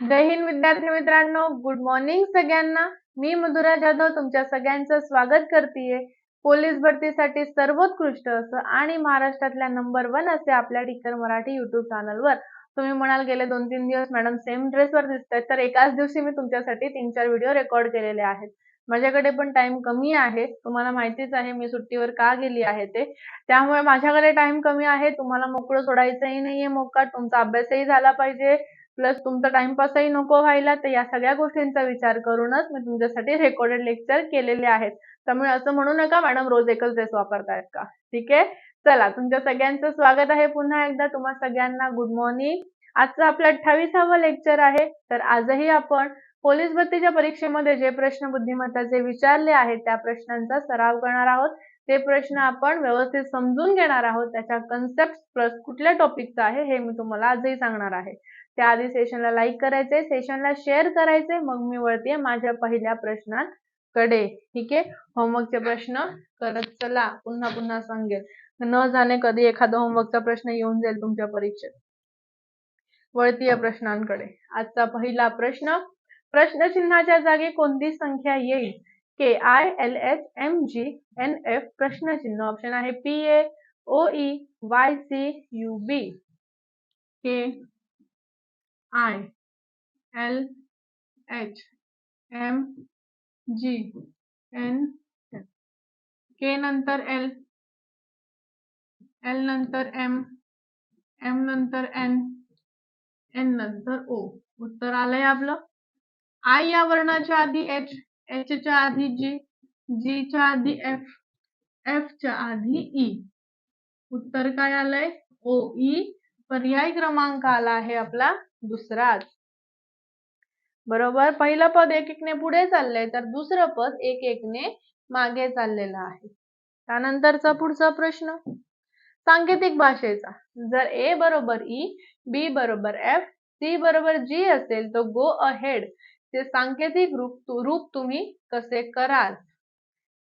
जय हिंद विद्यार्थी मित्रांनो. Good morning सगळ्यांना. मी मधुरा जाधव तुमच्या सगळ्यांचं स्वागत करतेय. पोलीस भरतीसाठी सर्वोत्कृष्ट असं आणि महाराष्ट्रातल्या नंबर वन असे आपल्या टीचर मराठी युट्यूब चॅनलवर तुम्ही म्हणाल गेले दोन तीन दिवस मॅडम सेम ड्रेसवर दिसतात तर एकाच दिवशी मी तुमच्यासाठी तीन चार व्हिडिओ रेकॉर्ड केलेले आहेत. माझ्याकडे पण टाइम कमी आहे. तुम्हाला माहितीच आहे मी सुट्टीवर का गेली आहे ते. त्यामुळे माझ्याकडे टाइम कमी आहे. तुम्हाला मोकळं सोडायचंही नाहीये मोका. तुमचा अभ्यासही झाला पाहिजे. प्लस तुमचा टाइमपासही नको व्हायला तर या सगळ्या गोष्टींचा विचार करूनच मी तुमच्यासाठी रेकॉर्डेड लेक्चर केलेले आहेत. त्यामुळे असं म्हणू नका मॅडम रोज एकच ड्रेस वापरतायत का? ठीक आहे? चला तुमच्या सगळ्यांचं स्वागत आहे पुन्हा एकदा. तुम्हा सगळ्यांना गुड मॉर्निंग आजचं आपलं अठ्ठावीसावं लेक्चर आहे. तर आजही आपण पोलीस भरतीच्या परीक्षेमध्ये जे प्रश्न बुद्धिमत्ताचे विचारले आहेत त्या प्रश्नांचा सराव करणार आहोत. ते प्रश्न आपण व्यवस्थित समजून घेणार आहोत. त्याच्या कन्सेप्ट प्लस कुठल्या टॉपिकचा आहे हे मी तुम्हाला आजही सांगणार आहे. त्याआधी सेशनला लाईक करायचे सेशनला शेअर करायचे मग मी वळते माझ्या पहिल्या प्रश्नांकडे. ठीक आहे? होमवर्कचे प्रश्न करत चला. पुन्हा पुन्हा सांगेल. न जाणे कधी एखादा होमवर्कचा प्रश्न येऊन जाईल तुमच्या परीक्षेत. वळतीय प्रश्नांकडे. आजचा पहिला प्रश्न प्रश्नचिन्हाच्या जागी कोणती संख्या येईल? K I L H M G N F प्रश्नचिन्ह ऑप्शन आहे P A O E Y C U B K I L H M G N K नंतर एल एल नंतर एम एम नंतर एन एन नंतर O उत्तर आलंय आपलं? I या वर्णाच्या आधी एच एच च्या आधी जी जी च्या आधी एफ एफ च्या आधी ई उत्तर काय आलंय? O E e. पर्याय क्रमांक आला आहे आपला. दुसराच बरोबर? पहिलं पद एक एकने पुढे चाललंय तर दुसरं पद एक एकने मागे चाललेलं आहे. त्यानंतरचा पुढचा प्रश्न? सांकेतिक भाषेचा. जर ए बरोबर ई बी बरोबर एफ सी बरोबर जी असेल तर गो अहेड ते सांकेतिक रूप रूप तुम्ही कसे कराल?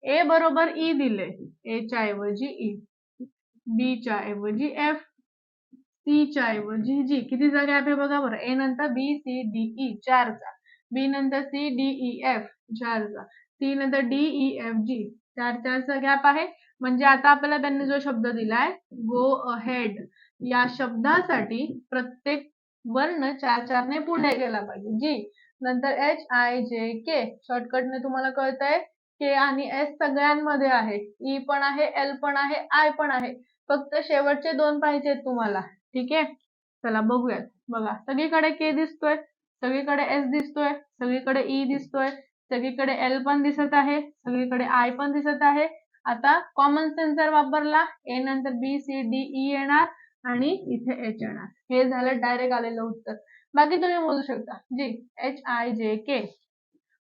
ए बरोबर ई दिले. ए च्या ऐवजी ई बी च्या ऐवजी एफ. सी च्या ऐवजी जी. किती जागे आहे बघा बरं ए नंतर बी सी डी ई चारचा बी नंतर सी डी ई एफ चारचा सी नंतर डी ई एफ जी. चार चारचा गॅप आहे. म्हणजे आता आपल्याला त्यांनी जो शब्द दिलाय गो अहेड या शब्दासाठी प्रत्येक वर्ण चार चारने पुढे गेला पाहिजे. जी. नंतर एच आय जे के शॉर्टकटने तुम्हाला कळतंय के आणि एस सगळ्यांमध्ये आहे ई e पण आहे एल पण आहे आय पण आहे. फक्त शेवटचे दोन पाहिजेत तुम्हाला. ठीक आहे? चला बघूयात. बघा सगळीकडे के दिसतोय सगळीकडे एस दिसतोय सगळीकडे ई दिसतोय सगळीकडे एल पण दिसत आहे सगळीकडे आय पण दिसत आहे. आता कॉमन सेन्स जर वापरला ए नंतर बी सी डी ई येणार आणि इथे एच येणार. हे झालं डायरेक्ट आलेलं उत्तर. बाकी तुम्ही बोलू शकता. G H I J K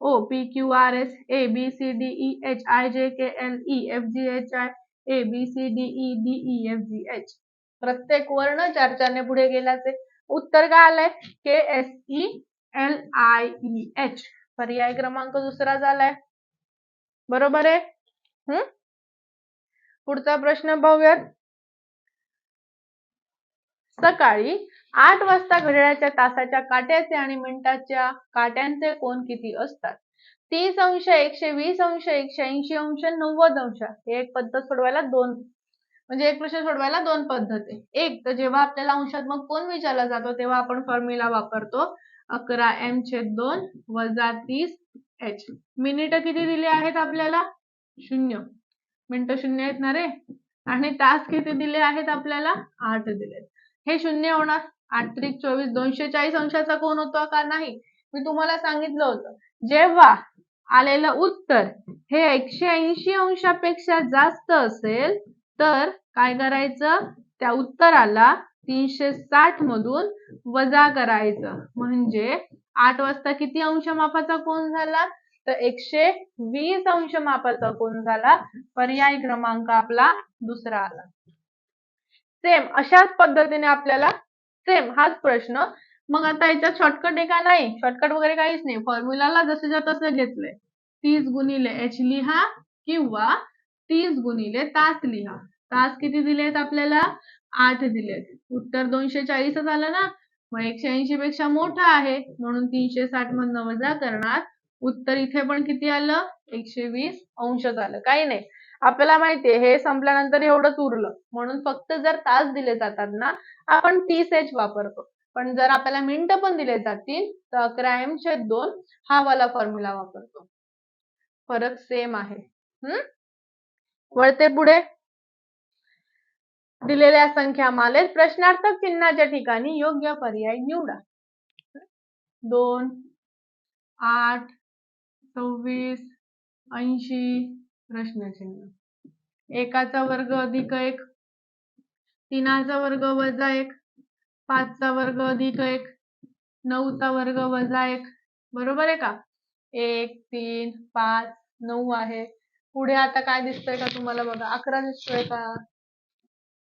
O P Q R S A B C D E H I J K L E F G H I A B C D E D E F G H प्रत्येक वर्ण चार चारने पुढे गेल्याचे. उत्तर काय आलंय? K S E L I E H पर्याय क्रमांक दुसरा झालाय. बरोबर आहे? हम्म पुढचा प्रश्न पाहूयात सकाळी आठ वाजता घड्याळाच्या तासाच्या काट्याचे आणि मिनिटाच्या काट्यांचे कोण किती असतात? तीस अंश एकशे वीस अंश एकशे ऐंशी अंश नव्वद अंश. हे एक पद्धत सोडवायला दोन म्हणजे एक प्रश्न सोडवायला दोन पद्धत. आहे एक तर जेव्हा आपल्याला अंशात्मक कोण विचारला जातो तेव्हा आपण फॉर्म्युला वापरतो. अकरा एम छेद दोन वजा तीस एच मिनिट किती दिली आहेत आपल्याला? शून्य. मिनिट शून्य आहेत ना रे? आणि तास किती दिले आहेत आपल्याला? आठ दिले हे शून्य होणार. आठ त्रिक चोवीस दोनशे चाळीस अंशाचा कोण होतो का नाही? मी तुम्हाला सांगितलं होतं. जेव्हा आलेलं उत्तर हे एकशे ऐंशी अंशापेक्षा जास्त असेल तर काय करायचं? त्या उत्तराला तीनशे साठ मधून वजा करायचं. म्हणजे आठ वाजता किती अंश मापाचा कोण झाला? तर एकशे वीस अंश मापाचा कोण झाला? पर्याय क्रमांक आपला दुसरा आला. सेम अशाच पद्धतीने आपल्याला सेम हाच प्रश्न. मग आता याच्यात शॉर्टकट आहे का नाही? शॉर्टकट वगैरे काहीच नाही. फॉर्म्युलाला जसं तसं घेतलंय तीस गुणिले एच लिहा किंवा तीस गुणिले तास लिहा. तास किती दिलेत आपल्याला? आठ दिलेत. उत्तर दोनशे चाळीसच आलं ना? मग एकशे ऐंशी पेक्षा मोठा आहे. म्हणून तीनशे साठ मधनं वजा करणार. उत्तर इथे पण किती आलं? एकशे वीस अंशच आलं काही नाही. आपल्याला माहितीये हे संपल्यानंतर एवढंच उरलं. म्हणून फक्त जर तास दिले जातात ना आपण तीस एच वापरतो. पण जर आपल्याला मिनिटं पण दिले जातील तर अकरा एम छेद दोन हा वाला फॉर्म्युला वापरतो. फरक सेम आहे. हम्म? वळते पुढे. दिलेल्या संख्या मालेत प्रश्नार्थक चिन्हाच्या ठिकाणी योग्य पर्याय निवडा. दोन आठ सव्वीस ऐंशी प्रश्नचिन्ह. एकाचा वर्ग अधिक एक तीनाचा वर्ग वजा एक पाचचा वर्ग अधिक एक नऊचा वर्ग वजा एक. बरोबर आहे का? एक तीन पाच नऊ आहे. पुढे आता काय दिसतंय का तुम्हाला बघा? अकरा दिसतोय का?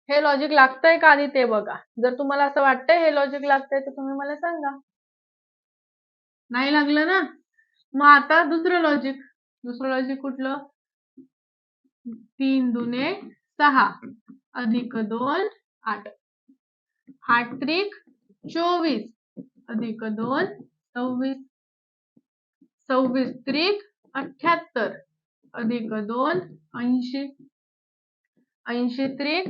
हे लॉजिक लागतंय का? आधी ते बघा. जर तुम्हाला असं वाटतंय हे लॉजिक लागतंय तर तुम्ही मला सांगा. नाही लागलं ना? मग आता दुसरं लॉजिक दुसरं लॉजिक कुठलं? तीन दुने सहा अधिक दोन आठ. आठ त्रिक चोवीस अधिक दोन सव्वीस. सव्वीस त्रिक अठ्याहत्तर अधिक दोन ऐंशी ऐंशी त्रिक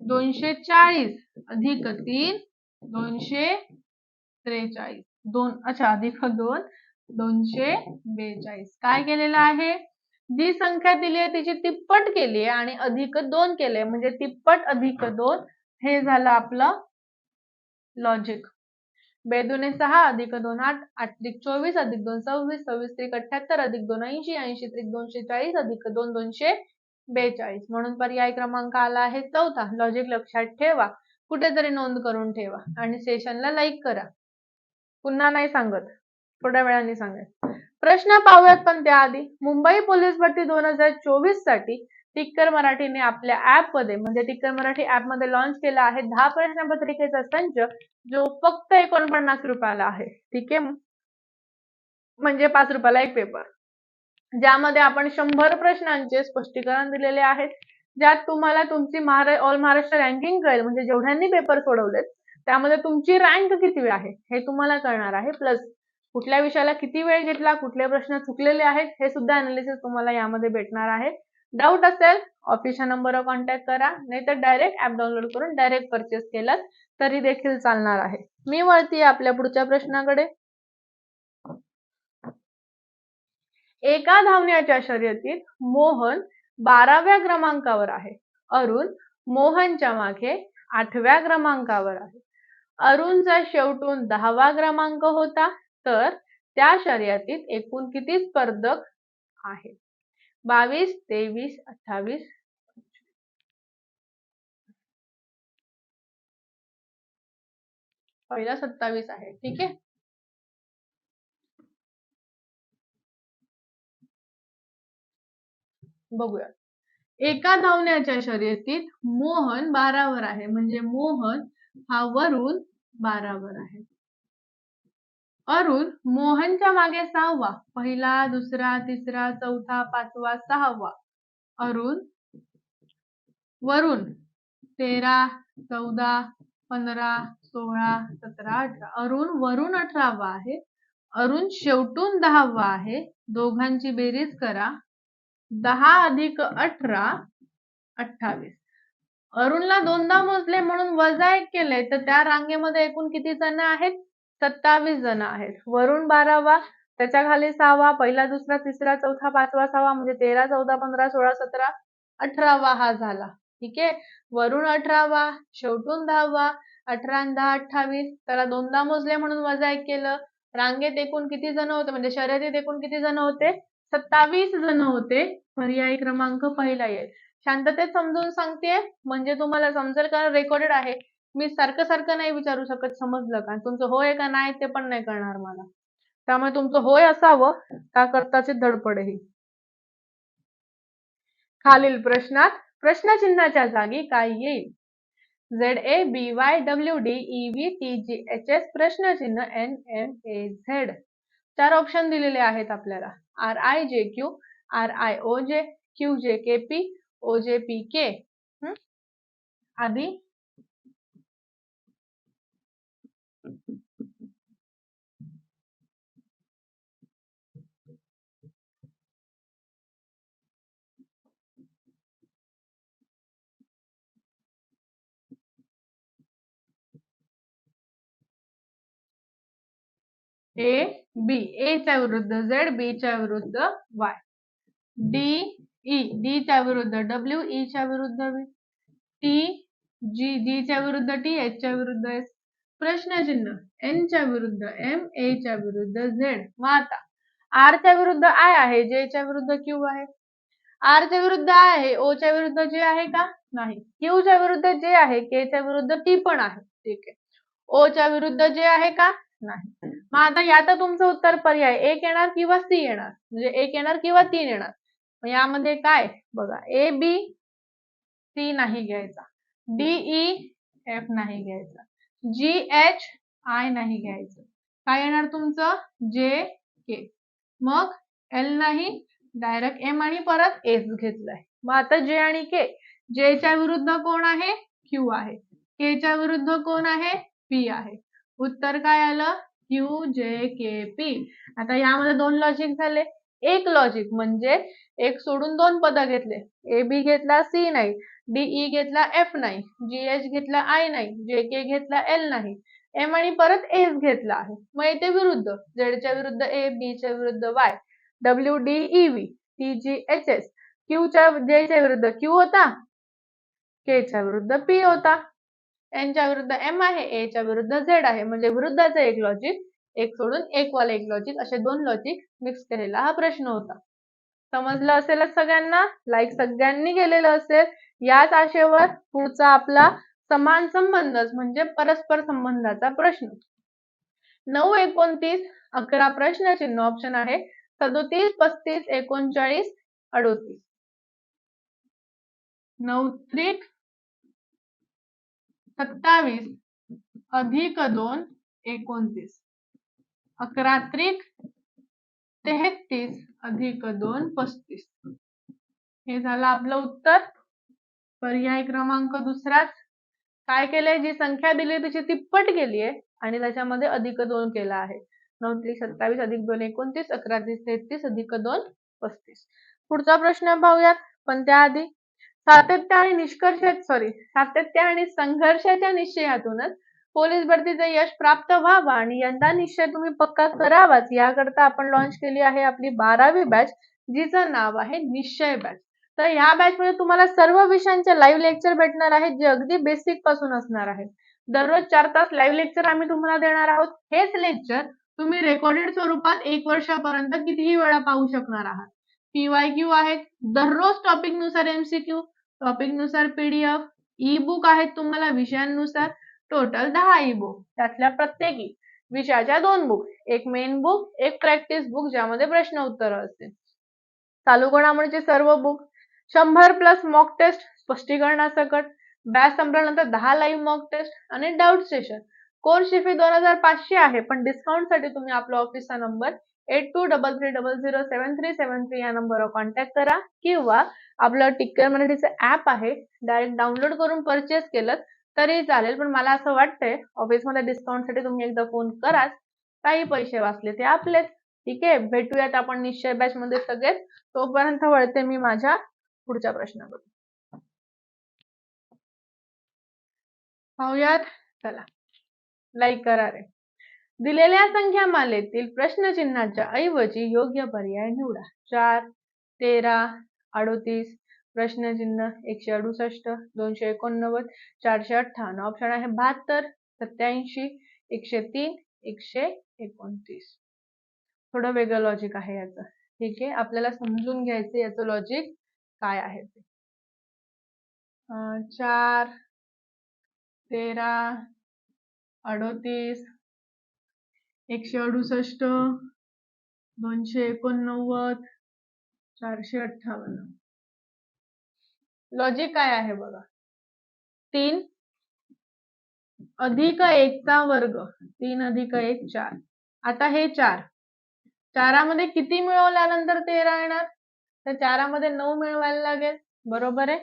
दोनशे चाळीस अधिक तीन दोनशे त्रेचाळीस. दोन अच्छा अधिक दोन दोनशे बेचाळीस. काय केलेलं आहे? जी संख्या दिली आहे तिची तिप्पट केली आहे आणि अधिक दोन केले म्हणजे तिप्पट अधिक दोन हे झालं आपलं लॉजिक बेदुने सहा अधिक दोन आठ अधिक चोवीस अधिक दोन सव्वीस सव्वीस त्रिक अठ्याहत्तर अधिक दोन ऐंशी ऐंशी त्रिक दोनशे चाळीस अधिक दोन दोनशे बेचाळीस. म्हणून पर्याय क्रमांक आला आहे चौथा. लॉजिक लक्षात ठेवा. कुठेतरी नोंद करून ठेवा आणि सेशनला लाईक करा. पुन्हा नाही सांगत. थोड्या वेळाने सांगेल प्रश्न पाहूयात पण त्याआधी. मुंबई पोलीस भरती दोन हजार चोवीससाठी टिक्कर मराठीने आपल्या ऍपमध्ये म्हणजे टिक्कर मराठी ऍपमध्ये लॉन्च केला आहे. दहा प्रश्नपत्रिकेचा संच जो फक्त एकोणपन्नास रुपयाला आहे. ठीक आहे? म्हणजे पाच रुपयाला एक पेपर ज्यामध्ये आपण शंभर प्रश्नांचे स्पष्टीकरण दिलेले आहेत. ज्यात तुम्हाला तुमची महारा ऑल महाराष्ट्र रँकिंग कळेल. म्हणजे जेवढ्यांनी पेपर सोडवलेत त्यामध्ये तुमची रँक किती आहे हे तुम्हाला कळणार आहे. प्लस कुठल्या विषयाला किती वेळ घेतला कुठले प्रश्न चुकलेले आहेत हे सुद्धा अनालिसिस तुम्हाला यामध्ये भेटणार आहे. डाऊट असेल ऑफिसच्या नंबरवर कॉन्टॅक्ट करा. नाहीतर डायरेक्ट ऍप डाउनलोड करून डायरेक्ट परचेस केलात तरी देखील चालणार आहे. मी वळती आपल्या पुढच्या प्रश्नाकडे. एका धावण्याच्या शर्यतीत मोहन बाराव्या क्रमांकावर आहे. अरुण मोहनच्या मागे आठव्या क्रमांकावर आहे. अरुणचा शेवटून दहावा क्रमांक होता तर त्या शर्यतीत एकूण किती स्पर्धक आहेत? बावीस तेवीस अठ्ठावीस पहिला सत्तावीस आहे. ठीक आहे? बघूया एका धावण्याच्या शर्यतीत मोहन बारावर आहे. म्हणजे मोहन हा वरून बारावर आहे. अरुण मोहनच्या मागे सहावा पहिला दुसरा तिसरा चौथा पाचवा सहावा. अरुण वरून तेरा चौदा पंधरा सोळा सतरा अठरा. अरुण वरून अठरावा आहे. अरुण शेवटून दहावा आहे. दोघांची बेरीज करा. दहा अधिक अठरा अठ्ठावीस. अरुणला दोनदा मोजले म्हणून वजा एक केले तर त्या रांगेमध्ये एकूण किती जण आहेत? सत्तावीस जण आहेत. वरून बारावा त्याच्याखाली सहावा पहिला दुसरा तिसरा चौथा पाचवा सहावा म्हणजे तेरा चौदा पंधरा सोळा सतरा अठरावा हा झाला. ठीक आहे? वरून अठरावा शेवटून दहावा अठरा दहा अठ्ठावीस. त्याला दोनदा मोजले म्हणून वजा एक केलं. रांगेत एकूण किती जण होते? म्हणजे शर्यतीत एकूण किती जण होते? सत्तावीस जण होते. पर्यायी क्रमांक पहिला येईल. शांततेत समजून सांगते म्हणजे तुम्हाला समजेल कारण रेकॉर्डेड आहे. मी सारखं सारखं नाही विचारू शकत समजलं का? तुमचं होय का नाही ते पण नाही कळणार मला. त्यामुळे तुमचं होय असावं का करताची धडपड ही? खालील प्रश्नात प्रश्नचिन्हाच्या जागी काय येईल? Z A B Y W D E V T G H S प्रश्नचिन्ह एन एम ए झेड. चार ऑप्शन दिलेले आहेत आपल्याला. R I J Q R I O J Q J K P O J P के. आधी A B ए च्या विरुद्ध Z बी च्या विरुद्ध वाय डी ई डी च्या विरुद्ध डब्ल्यू ई च्या विरुद्ध टी जी डी च्या विरुद्ध टी एच च्या विरुद्ध एस प्रश्नचिन्ह एन च्या विरुद्ध एम ए च्या विरुद्ध झेड मग आता आर च्या विरुद्ध आय आहे जे च्या विरुद्ध क्यू आहे आर च्या विरुद्ध आय आहे ओ च्या विरुद्ध जे आहे का नाही क्यू च्या विरुद्ध जे आहे के च्या विरुद्ध टी पण आहे ठीक आहे ओ च्या विरुद्ध जे आहे का नाही मग आता यात तुमचं उत्तर पर्याय एक येणार किंवा सी येणार? म्हणजे एक येणार किंवा तीन येणार? मग यामध्ये काय? बघा ए बी सी नाही घ्यायचा. डीई एफ e, नाही घ्यायचा. जी एच आय नाही घ्यायचं. काय येणार तुमचं? जे के मग एल नाही डायरेक्ट एम आणि परत एस घेतलाय. मग आता जे आणि के जे च्या विरुद्ध कोण आहे? क्यू आहे. के च्या विरुद्ध कोण आहे? पी आहे. उत्तर काय आलं? क्यू जे के पी आता यामध्ये दोन लॉजिक झाले. एक लॉजिक म्हणजे एक सोडून दोन पद घेतले. ए बी घेतला सी नाही. डीई e घेतला एफ नाही. जी एच घेतला आय नाही. जे के घेतला एल नाही. एम आणि परत एस घेतला आहे. मग येते विरुद्ध. झेडच्या विरुद्ध ए बीच्या विरुद्ध Y W D E V T G H S क्यूच्या जेच्या विरुद्ध क्यू होता. के च्या विरुद्ध पी e, होता. यांच्या विरुद्ध एम आहे एच्या च्या विरुद्ध झेड आहे. म्हणजे विरुद्धाचं एक लॉजिक एक सोडून एक वाला एक लॉजिक असे दोन लॉजिक मिक्स केलेला हा प्रश्न होता. समजलं असेल सगळ्यांना? लाईक सगळ्यांनी केलेलं असेल याच आशेवर पुढचा आपला समान संबंधच म्हणजे परस्पर संबंधाचा प्रश्न. नऊ एकोणतीस अकरा प्रश्न चिन्ह ऑप्शन आहे. सदोतीस पस्तीस एकोणचाळीस अडोतीस. नऊ थ्री सत्तावीस अधिक दोन एकोणतीस. अकरा त्रिक तेहतीस अधिक दोन पस्तीस. हे झालं आपलं उत्तर. पर्याय क्रमांक दुसराच. काय केलंय? जी संख्या दिली तिची तिप्पट केली आहे आणि त्याच्यामध्ये अधिक दोन केला आहे. नऊ त्रिक सत्तावीस अधिक दोन एकोणतीस. अकरा तीस तेहतीस अधिक दोन पस्तीस. पुढचा प्रश्न पाहूयात. पण त्याआधी सातत्य आणि निष्कर्ष सॉरी सातत्य आणि संघर्षाच्या निश्चयातूनच पोलीस भरतीचं यश प्राप्त व्हावा आणि यंदा निश्चय तुम्ही पक्का करावाच. याकरता आपण लॉन्च केली आहे आपली बारावी बॅच जिचं नाव आहे निश्चय बॅच तर ह्या बॅच मध्ये तुम्हाला सर्व विषयांचे लाईव्ह लेक्चर भेटणार आहेत जे अगदी बेसिकपासून असणार आहेत. दररोज चार तास लाईव्ह लेक्चर आम्ही तुम्हाला देणार आहोत. हेच लेक्चर तुम्ही रेकॉर्डेड स्वरूपात एक वर्षापर्यंत कितीही वेळा पाहू शकणार आहात. पीवाय क्यू आहेत. दररोज टॉपिकनुसार एमसीक्यू टॉपिकनुसार पीडीएफ ई बुक आहेत तुम्हाला विषयांनुसार. टोटल दहा ई बुक त्यातल्या प्रत्येकी विषयाच्या दोन बुक एक मेन बुक एक प्रॅक्टिस बुक ज्यामध्ये प्रश्न उत्तर असतील. चालू घडामोडीचे सर्व बुक शंभर प्लस मॉक टेस्ट स्पष्टीकरणासकट बॅच संपल्यानंतर दहा लाईव्ह मॉक टेस्ट आणि डाऊट सेशन कोर्सची फी दोन हजार पाचशे आहे पण डिस्काउंटसाठी तुम्ही आपला ऑफिसचा number eight two double three double zero seven three seven three या नंबरवर कॉन्टॅक्ट करा किंवा आपलं टिक्कर मराठीचं ऍप आहे. डायरेक्ट डाउनलोड करून परचेस केलं तरी चालेल. पण मला असं वाटतंय ऑफिसमध्ये डिस्काउंटसाठी तुम्ही एकदा फोन कराच काही पैसे वाचले ते आपलेच. ठीक आहे? भेटूयात आपण निश्चय बॅच मध्ये सगळेच. तोपर्यंत वळते मी माझ्या पुढच्या प्रश्नाकडे पाहूयात. चला. लाईक करा रे. दिलेल्या संख्या मालेतील प्रश्नचिन्हाच्या ऐवजी योग्य पर्याय निवडा. चार तेरा अडोतीस. प्रश्नचिन्ह एकशे अडुसष्ट दोनशे एकोणनव्वद चारशे अठ्ठावन्न. ऑप्शन आहे बहात्तर सत्याऐंशी एकशे तीन एकशे एकोणतीस. थोडं वेगळं लॉजिक आहे याचं. ठीक आहे आपल्याला समजून घ्यायचं याचं लॉजिक काय आहे ते. चार तेरा अडोतीस एकशे अडुसष्ट दोनशे एकोणनव्वद चारशे अठ्ठावन्न. लॉजिक काय आहे बघा? तीन अधिक एकचा वर्ग. तीन अधिक एक चार. आता हे चार. चारामध्ये किती मिळवल्यानंतर तेरा येणार? तर चारामध्ये नऊ मिळवायला लागेल. बरोबर आहे?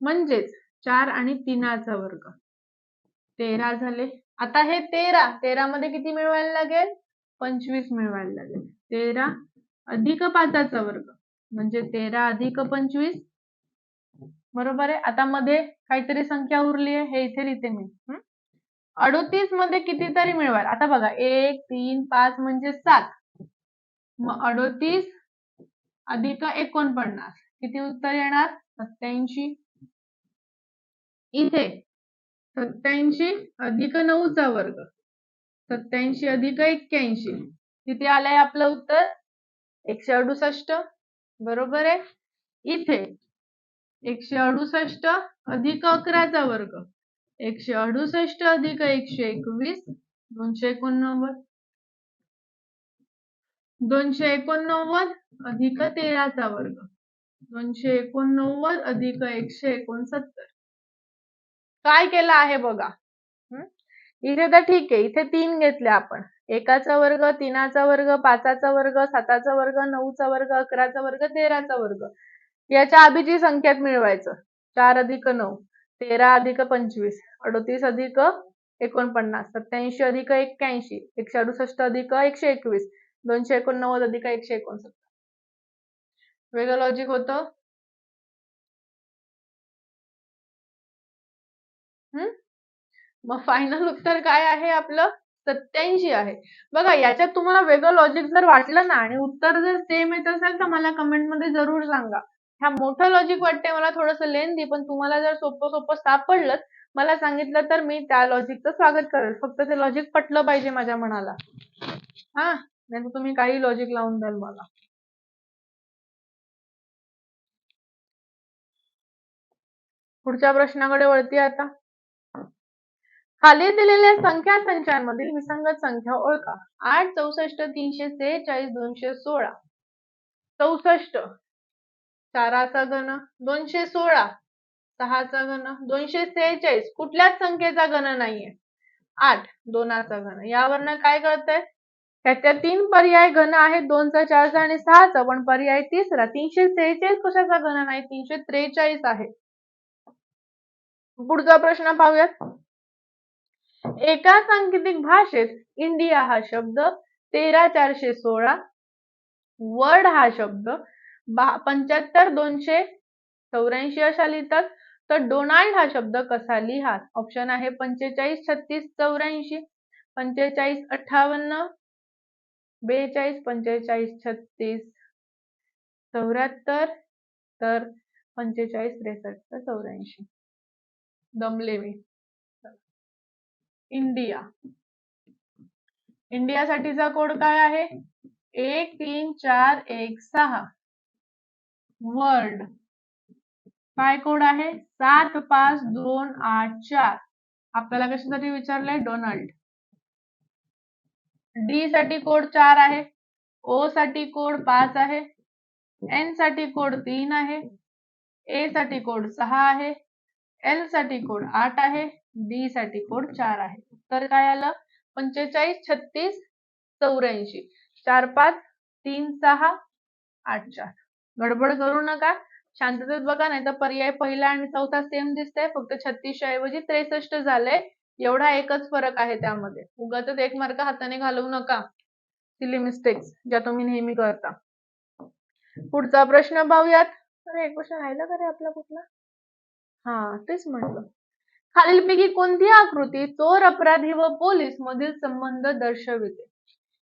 म्हणजेच चार आणि तीनाचा वर्ग. तेरा झाले. आता हे तेरा. तेरा मध्ये किती मिळवायला लागेल? पंचवीस मिळवायला लागेल. तेरा अधिक पाचाचा वर्ग. म्हणजे तेरा अधिक पंचवीस? बरोबर आहे. आता मध्ये काहीतरी संख्या उरली आहे. हे इथे लिहिते मी. अडोतीसमध्ये कितीतरी मिळवाल? आता बघा. एक तीन पाच म्हणजे सात. मग अडोतीस अधिक एकोणपन्नास. किती उत्तर येणार? सत्याऐंशी इथे. सत्याऐंशी अधिक नऊचा वर्ग. सत्याऐंशी अधिक एक्क्याऐंशी. किती आलंय आपलं उत्तर? एकशे अडुसष्ट. बरोबर आहे? इथे एकशे अडुसष्ट अधिक अकराचा वर्ग. एकशे अडुसष्ट अधिक एकशे एकवीस दोनशे एकोणनव्वद. दोनशे एकोणनव्वद अधिक तेराचा वर्ग. दोनशे एकोणनव्वद अधिक एकशे एकोणसत्तर. काय केलं आहे बघा? इथे तर ठीक आहे. इथे तीन घेतले आपण. एकाचा वर्ग तीनाचा वर्ग पाचाचा वर्ग साताचा वर्ग नऊचा वर्ग अकराचा वर्ग तेराचा वर्ग. याच्या आधीची संख्यात मिळवायचं चार अधिक नऊ तेरा अधिक पंचवीस अडतीस अधिक एकोणपन्नास सत्याऐंशी अधिक एक्क्याऐंशी एकशे अडुसष्ट अधिक एकशे एकवीस दोनशे एकोणनव्वद अधिक एकशे एकोणसत्तर. वेगळं लॉजिक होतं? मग फायनल उत्तर काय आहे आपलं? सत्याऐंशी आहे. बघा याच्यात तुम्हाला वेगळं लॉजिक जर वाटलं ना आणि उत्तर जर सेम येत असेल तर मला कमेंटमध्ये जरूर सांगा. ह्या मोठं लॉजिक वाटतंय मला थोडंसं लेंदी पण तुम्हाला जर सोपं सोपं सापडलं मला सांगितलं तर मी त्या लॉजिकचं स्वागत करेल. फक्त ते लॉजिक पटलं पाहिजे माझ्या मनाला. हा? नाही तुम्ही काही लॉजिक लावून द्याल मला. पुढच्या प्रश्नाकडे वळती आता. खाली दिलेल्या संख्या संचांमधील विसंगत संख्या ओळखा. आठ चौसष्ट तीनशे सेहेचाळीस दोनशे सोळा. चौसष्ट. चाराचा घन दोनशे सोळा. सहाचा घन दोनशे सेहेचाळीस. कुठल्याच संख्येचा घन नाहीये. आठ दोनाचा घन. यावरनं काय कळतंय? त्याच्या तीन पर्याय घन आहेत दोनचा चारचा आणि सहाचा. पण पर्याय तिसरा तीनशे सेहेचाळीस कशाचा घन नाही? तीनशे त्रेचाळीस आहे. पुढचा प्रश्न पाहूयात. एका सांकेतिक भाषेत इंडिया हा शब्द तेरा चारशे सोळा वर्ड हा शब्द पंच्याहत्तर दोनशे चौऱ्याऐंशी अशा लिहितात. तर डोनाल्ड हा शब्द कसा लिहात ऑप्शन आहे पंचेचाळीस छत्तीस चौऱ्याऐंशी पंचेचाळीस अठ्ठावन्न बेचाळीस पंचेचाळीस छत्तीस चौऱ्याहत्तर तर पंचेचाळीस त्रेसष्ट चौऱ्याऐंशी. दमले मी इंडिया. इंडिया साठीचा कोड काय आहे? एक, तीन, चार, एक, सहा. वर्ल्ड. काय कोड आहे? सात, पाच, दोन, आठ, चार. आपल्याला कशासाठी विचारलंय? डोनाल्ड. डी साठी कोड चार आहे. ओ साठी कोड पाच आहे. एन साठी कोड तीन आहे. ए साठी कोड सहा आहे. एल साठी कोड आठ आहे. डी साठी कोड चार आहे. तर काय आलं? पंचेचाळीस छत्तीस चौऱ्याऐंशी. चार पाच तीन सहा आठ चार. गडबड करू नका. शांततेत बघा नाही तर पर्याय पहिला आणि चौथा सेम दिसतंय. फक्त छत्तीसच्या ऐवजी त्रेसष्ट झालंय. एवढा एकच फरक आहे त्यामध्ये. उगाच एक मार्क हाताने घालवू नका. सिली मिस्टेक्स ज्या तुम्ही नेहमी करता. पुढचा प्रश्न पाहूयात. अरे एक प्रश्न राहिला का रे आपला कुठला? हा तेच म्हटलं. खालीलपैकी कोणती आकृती चोर अपराधी व पोलीस मधील संबंध दर्शविते.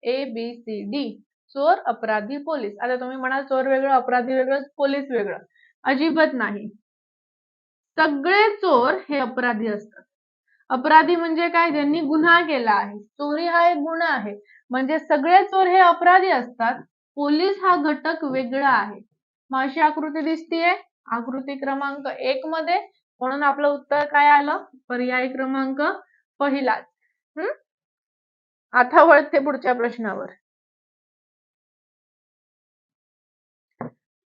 ए बी सी डी चोर अपराधी पोलीस. आता तुम्ही म्हणाल चोर वेगळं अपराधी वेगळं पोलीस वेगळं. अजिबात नाही. सगळे चोर हे अपराधी असतात. अपराधी म्हणजे काय? ज्यांनी गुन्हा केला आहे. चोरी हा एक गुन्हा आहे. म्हणजे सगळे चोर हे अपराधी असतात. पोलीस हा घटक वेगळा आहे. मग अशी आकृती दिसतीये? आकृती क्रमांक एक मध्ये म्हणून आपलं उत्तर काय आलं? पर्याय क्रमांक पहिलाच. हम्म आता वळते पुढच्या प्रश्नावर.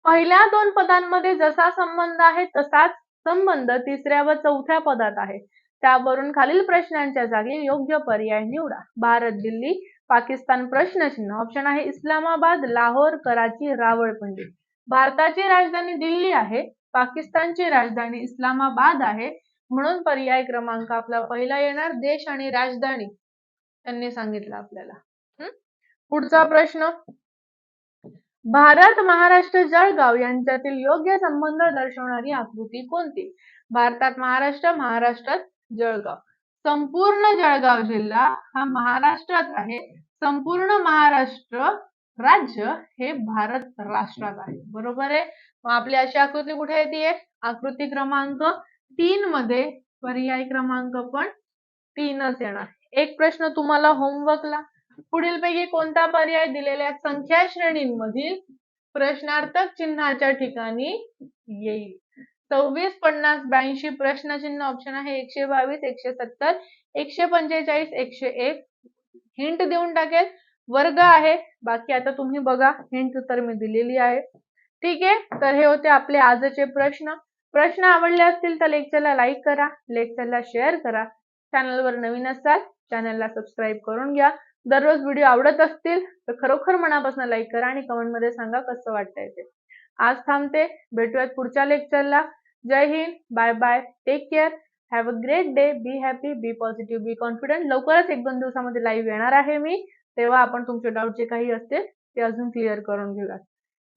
पहिल्या दोन पदांमध्ये जसा संबंध आहे तसाच संबंध तिसऱ्या व चौथ्या पदात आहे. त्यावरून खालील प्रश्नांच्या जागी योग्य पर्याय निवडा. भारत दिल्ली पाकिस्तान प्रश्नचिन्ह ऑप्शन आहे इस्लामाबाद लाहोर कराची रावळपिंडी. भारताची राजधानी दिल्ली आहे. पाकिस्तानची राजधानी इस्लामाबाद आहे. म्हणून पर्याय क्रमांक आपला पहिला येणार देश आणि राजधानी. त्यांनी सांगितलं आपल्याला. पुढचा प्रश्न. भारत महाराष्ट्र जळगाव यांच्यातील योग्य संबंध दर्शवणारी आकृती कोणती? भारतात महाराष्ट्र महाराष्ट्रात जळगाव. संपूर्ण जळगाव जिल्हा हा महाराष्ट्रात आहे. संपूर्ण महाराष्ट्र राज्य हे भारत राष्ट्रात आहे. बरोबर आहे? मग आपली अशी आकृती कुठे येते आकृती क्रमांक तीन मध्ये पर्याय क्रमांक पण तीनच येणार. एक प्रश्न तुम्हाला होमवर्कला पुढीलपैकी कोणता पर्याय दिलेल्या संख्या श्रेणींमधील प्रश्नार्थक चिन्हाच्या ठिकाणी येईल? सव्वीस पन्नास ब्याऐंशी प्रश्नचिन्ह ऑप्शन आहे. एकशे बावीस एकशे सत्तर एकशे पंचेचाळीस एकशे एक. हिंट देऊन टाकेल. वर्ग आहे. बाकी आता तुम्ही बघा. हिंट तर मी दिलेली आहे. ठीक आहे? तर हे होते आपले आजचे प्रश्न. प्रश्न आवडले असतील तर लेक्चरला लाईक करा लेक्चरला शेअर करा. चॅनलवर नवीन असाल चॅनलला सबस्क्राईब करून घ्या. दररोज व्हिडिओ आवडत असतील तर खरोखर मनापासून लाईक करा आणि कमेंटमध्ये सांगा कसं वाटतंय ते. आज थांबते. भेटूयात पुढच्या लेक्चरला. Jai Hind. Bye bye take care have a great day be happy be positive be confident लवकरच एक दोन दिवसामध्ये लाईव्ह येणार आहे मी. तेव्हा आपण तुमचे डाऊट जे काही असतील ते अजून क्लिअर करून घेऊयात.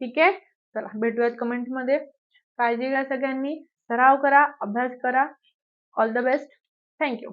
ठीक आहे? चला भेटूयात कमेंटमध्ये काळजी घ्या सगळ्यांनी. सराव करा अभ्यास करा. All the best thank you